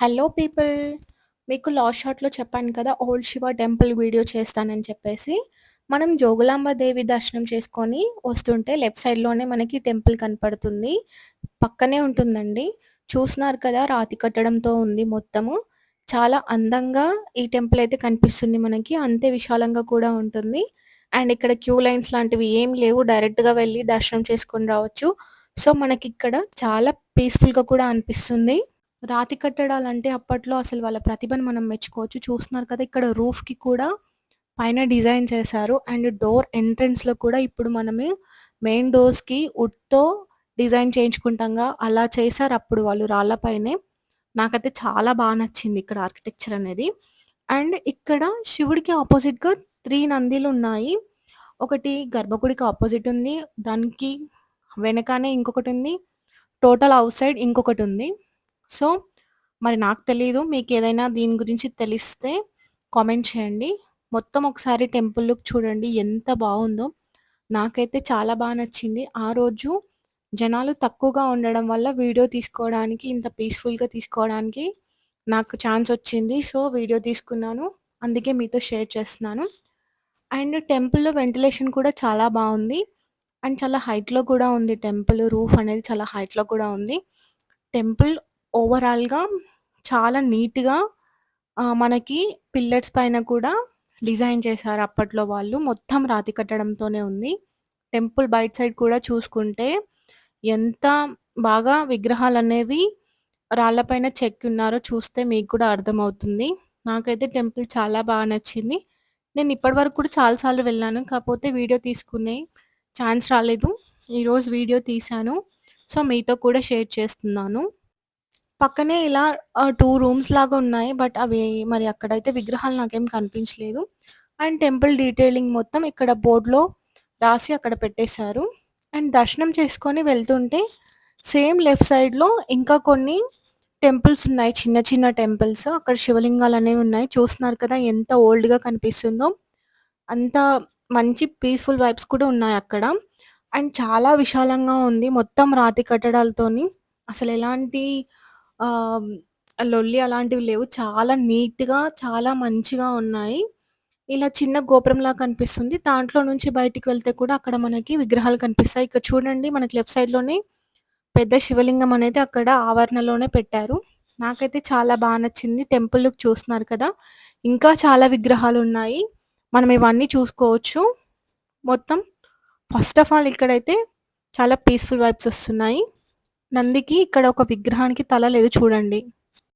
Hello people మీకు last షాట్లో చెప్పాను కదా! ఓల్డ్ శివ టెంపుల్ వీడియో చేస్తానని చెప్పేసి. మనం జోగులాంబ దేవి దర్శనం చేసుకొని వస్తుంటే లెఫ్ట్ సైడ్‌లోనే మనకి టెంపుల్ కనపడుతుంది. పక్కనే ఉంటుందండి. చూస్తున్నారు కదా! రాతి కట్టడంతో ఉంది మొత్తము. చాలా అందంగా ఈ టెంపుల్ అయితే కనిపిస్తుంది మనకి. అంతే విశాలంగా కూడా ఉంటుంది. అండ్ ఇక్కడ క్యూ లైన్స్ లాంటివి ఏం లేవు. డైరెక్ట్‌గా వెళ్ళి దర్శనం చేసుకొని రావచ్చు. సో, మనకి ఇక్కడ చాలా పీస్‌ఫుల్‌గా కూడా అనిపిస్తుంది. రాతి కట్టడాలంటే అప్పట్లో అసలు వాళ్ళ ప్రతిభను మనం మెచ్చుకోవచ్చు. చూస్తున్నారు కదా! ఇక్కడ రూఫ్‌కి కూడా పైన డిజైన్ చేశారు. అండ్ డోర్ ఎంట్రన్స్‌లో కూడా ఇప్పుడు మనము మెయిన్ డోర్స్‌కి వుడ్‌తో డిజైన్ చేయించుకుంటాంగా అలా చేశారు అప్పుడు వాళ్ళు రాళ్ళపైనే నాకైతే చాలా బాగా నచ్చింది ఇక్కడ ఆర్కిటెక్చర్ అనేది. అండ్ ఇక్కడ శివుడికి ఆపోజిట్గా త్రీ నందిలు ఉన్నాయి ఒకటి గర్భగుడికి ఆపోజిట్ ఉంది. దానికి వెనకానే ఇంకొకటుంది. టోటల్ అవుట్ సైడ్ ఇంకొకటి ఉంది సో, మరి నాకు తెలియదు మీకు ఏదైనా దీని గురించి తెలిస్తే కామెంట్ చేయండి. మొత్తం ఒకసారి టెంపుల్ లుక్ చూడండి ఎంత బాగుందో నాకైతే చాలా బాగా నచ్చింది. ఆ రోజు జనాలు తక్కువగా ఉండడం వల్ల వీడియో తీసుకోవడానికి ఇంత పీస్‌ఫుల్‌గా తీసుకోవడానికి నాకు ఛాన్స్ వచ్చింది. సో, వీడియో తీసుకున్నాను. అందుకే మీతో షేర్ చేస్తున్నాను. అండ్ టెంపుల్‌లో వెంటిలేషన్ కూడా చాలా బాగుంది అండ్ చాలా హైట్‌లో కూడా ఉంది టెంపుల్. రూఫ్ అనేది చాలా హైట్‌లో కూడా ఉంది. టెంపుల్ ఓవరాల్‌గా చాలా నీట్‌గా ఆహ్, మనకి పిల్లర్స్ పైన కూడా డిజైన్ చేశారు అప్పట్లో వాళ్ళు. మొత్తం రాతి కట్టడంతోనే ఉంది. టెంపుల్ బయట సైడ్ కూడా చూసుకుంటే ఎంత బాగా విగ్రహాలనేవి రాళ్ళపైన చెక్కున్నారో చూస్తే మీకు కూడా అర్థమవుతుంది. నాకైతే టెంపుల్ చాలా బా నచ్చింది. నేను ఇప్పటి వరకు కూడా చాలా సార్లు వెళ్ళాను. కాకపోతే వీడియో తీసుకునే ఛాన్స్ రాలేదు. ఈరోజు వీడియో తీశాను. సో, మీతో కూడా షేర్ చేస్తున్నాను. పక్కనే ఇలా టూ రూమ్స్ లాగా ఉన్నాయి. బట్ అవి మరి అక్కడైతే విగ్రహాలు నాకేం కనిపించలేదు. అండ్ టెంపుల్ డీటెయిలింగ్ మొత్తం ఇక్కడ బోర్డ్‌లో రాసి అక్కడ పెట్టేశారు. అండ్ దర్శనం చేసుకొని వెళ్తుంటే సేమ్ లెఫ్ట్ సైడ్‌లో ఇంకా కొన్ని టెంపుల్స్ ఉన్నాయి. చిన్న చిన్న టెంపుల్స్. అక్కడ శివలింగాలు అనేవి ఉన్నాయి. చూస్తున్నారు కదా! ఎంత ఓల్డ్‌గా కనిపిస్తుందో. అంత మంచి పీస్‌ఫుల్ వైబ్స్ కూడా ఉన్నాయి అక్కడ అండ్ చాలా విశాలంగా ఉంది. మొత్తం రాతి కట్టడాలతోని అసలు ఎలాంటి ఆహ్, లొల్లి అలాంటివి లేవు. చాలా నీట్‌గా చాలా మంచిగా ఉన్నాయి. ఇలా చిన్న గోపురంలా కనిపిస్తుంది. దాంట్లో నుంచి బయటికి వెళ్తే కూడా అక్కడ మనకి విగ్రహాలు కనిపిస్తాయి. ఇక్కడ చూడండి మనకి లెఫ్ట్ సైడ్‌లోనే పెద్ద శివలింగం అనేది అక్కడ ఆవరణలోనే పెట్టారు. నాకైతే చాలా బా నచ్చింది. టెంపుల్ లుక్ చూస్తున్నారు కదా! ఇంకా చాలా విగ్రహాలున్నాయి. మనం ఇవన్నీ చూసుకోవచ్చు. మొత్తం ఫస్ట్ ఆఫ్ ఆల్ ఇక్కడైతే చాలా పీస్‌ఫుల్ వైబ్స్ వస్తున్నాయి. నందికి ఇక్కడ ఒక విగ్రహానికి తల లేదు చూడండి.